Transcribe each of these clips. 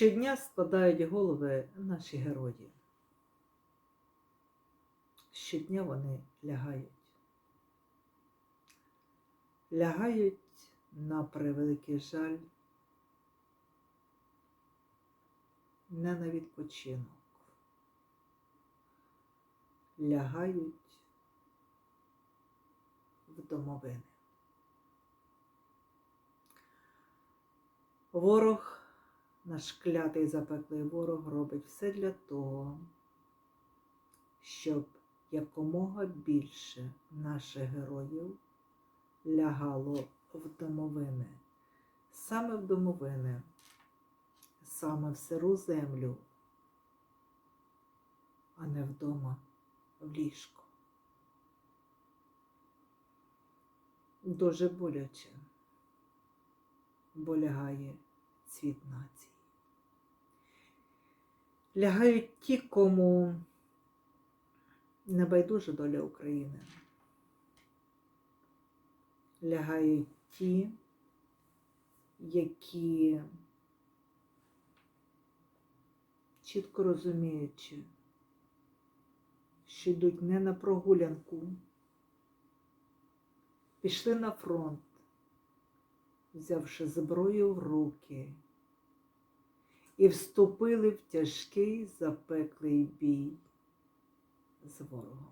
Щодня складають голови наші герої. Щодня вони лягають. Лягають на превеликий жаль, не на відпочинок. Лягають в домовини. Ворог, наш клятий запеклий ворог, робить все для того, щоб якомога більше наших героїв лягало в домовини, саме в домовини, саме в сиру землю, а не вдома в ліжко. Дуже боляче, бо лягає цвіт нації. Лягають ті, кому не байдужа доля України. Лягають ті, які чітко розуміючи, що йдуть не на прогулянку, пішли на фронт, взявши зброю в руки, і вступили в тяжкий запеклий бій з ворогом.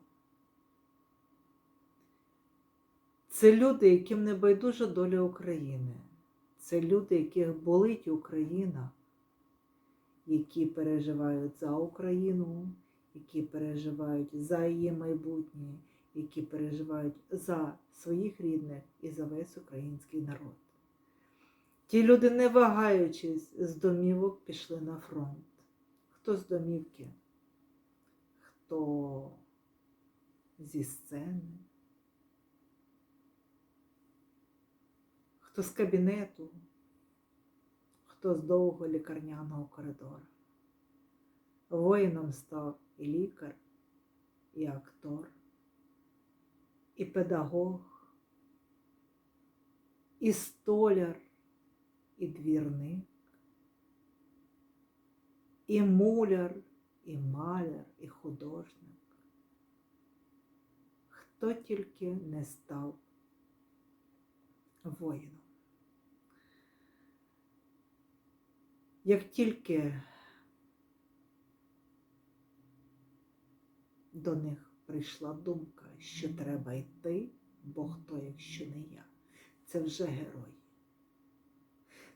Це люди, яким не байдужа доля України. Це люди, яких болить Україна, які переживають за Україну, які переживають за її майбутнє, які переживають за своїх рідних і за весь український народ. Ті люди, не вагаючись, з домівок пішли на фронт. Хто з домівки? Хто зі сцени? Хто з кабінету, хто з довгого лікарняного коридора. Воїном став і лікар, і актор, і педагог, і столяр, і двірник, і муляр, і маляр, і художник. Хто тільки не став воїном. Як тільки до них прийшла думка, що треба йти, бо хто, якщо не я, це вже герої.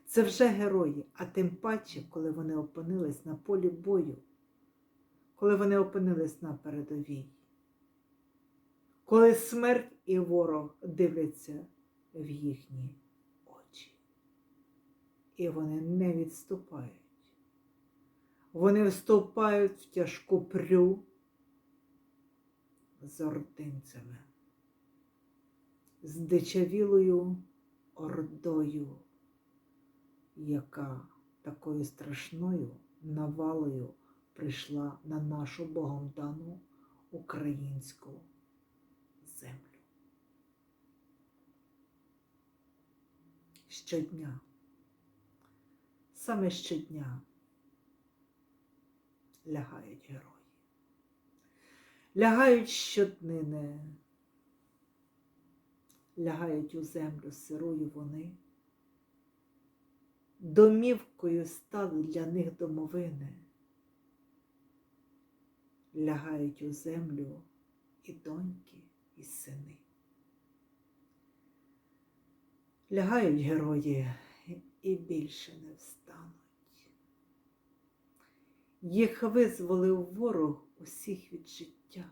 Це вже герої, а тим паче, коли вони опинились на полі бою, коли вони опинились на передовій, коли смерть і ворог дивляться в їхні очі. І вони не відступають. Вони вступають в тяжку прю з ординцями, з дичавілою ордою, яка такою страшною навалою прийшла на нашу Богом дану українську землю. Щодня, саме щодня лягають герої. Лягають щоднини, лягають у землю сирою вони. Домівкою стали для них домовини. Лягають у землю і доньки, і сини. Лягають герої і більше не встануть. Їх визволив ворог усіх від життя.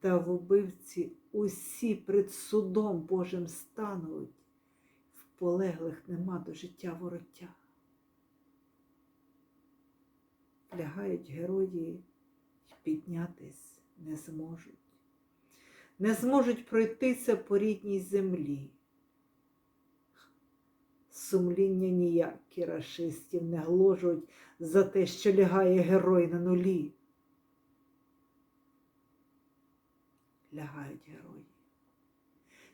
Та в убивці усі пред судом Божим стануть, полеглих нема до життя вороття. Лягають герої й піднятись не зможуть не зможуть пройтися по рідній землі. Сумління ніякі рашистів не гложуть за те, що лягає герой на нулі. Лягають герої.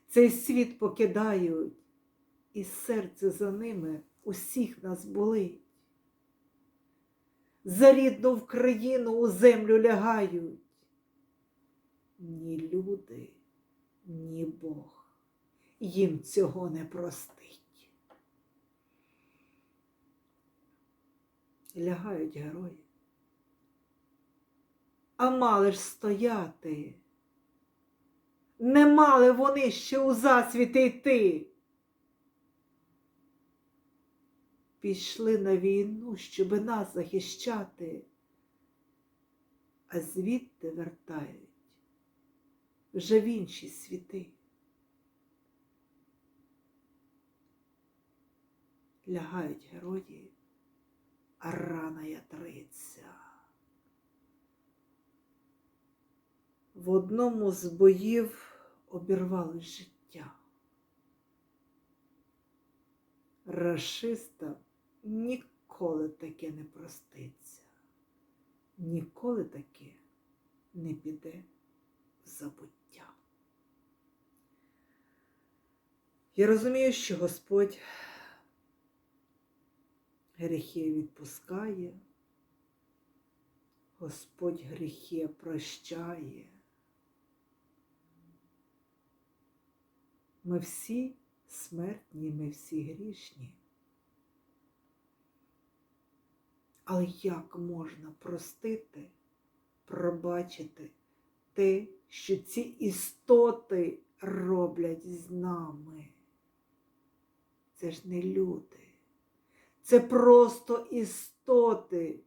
Цей світ покидають і серце за ними усіх нас болить. За рідну Вкраїну у землю лягають. Ні люди, ні Бог їм цього не простить. Лягають герої. А мали ж стояти. Не мали вони ще у засвіти йти. Пішли на війну, щоби нас захищати, а звідти вертають вже в інші світи. Лягають герої, а рана ятриться. В одному з боїв обірвалось життя. Рашиста ніколи таке не проститься, ніколи таке не піде в забуття. Я розумію, що Господь гріхи відпускає, Господь гріхи прощає. Ми всі смертні, ми всі грішні. Але як можна простити, пробачити те, що ці істоти роблять з нами? Це ж не люди, це просто істоти,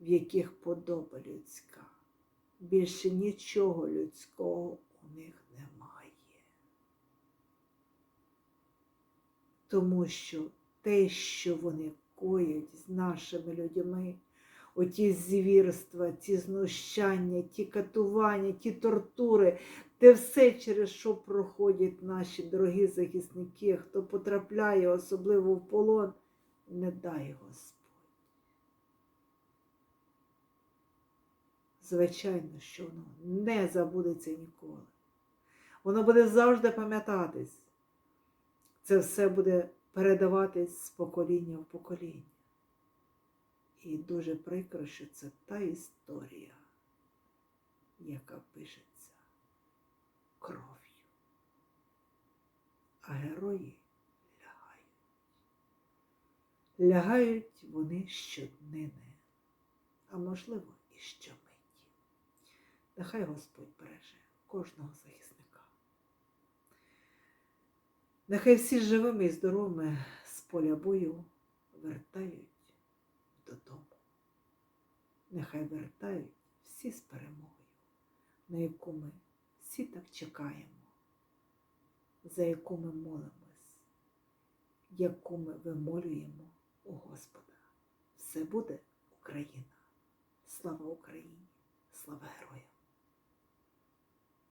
в яких подоба людська. Більше нічого людського у них немає. Тому що те, що вони коять з нашими людьми, оті звірства, ті знущання, ті катування, ті тортури, те все, через що проходять наші дорогі захисники, хто потрапляє особливо в полон, не дай Господь. Звичайно, що воно не забудеться ніколи. Воно буде завжди пам'ятатись. Це все буде передаватись з покоління в покоління. І дуже прикро, що це та історія, яка пишеться кров'ю. А герої лягають. Лягають вони щоднини, а можливо і щомиті. Нехай Господь береже кожного захисника. Нехай всі живими і здоровими з поля бою вертають додому. Нехай вертають всі з перемогою, на яку ми всі так чекаємо, за яку ми молимось, яку ми вимолюємо у Господа. Все буде Україна. Слава Україні! Слава героям!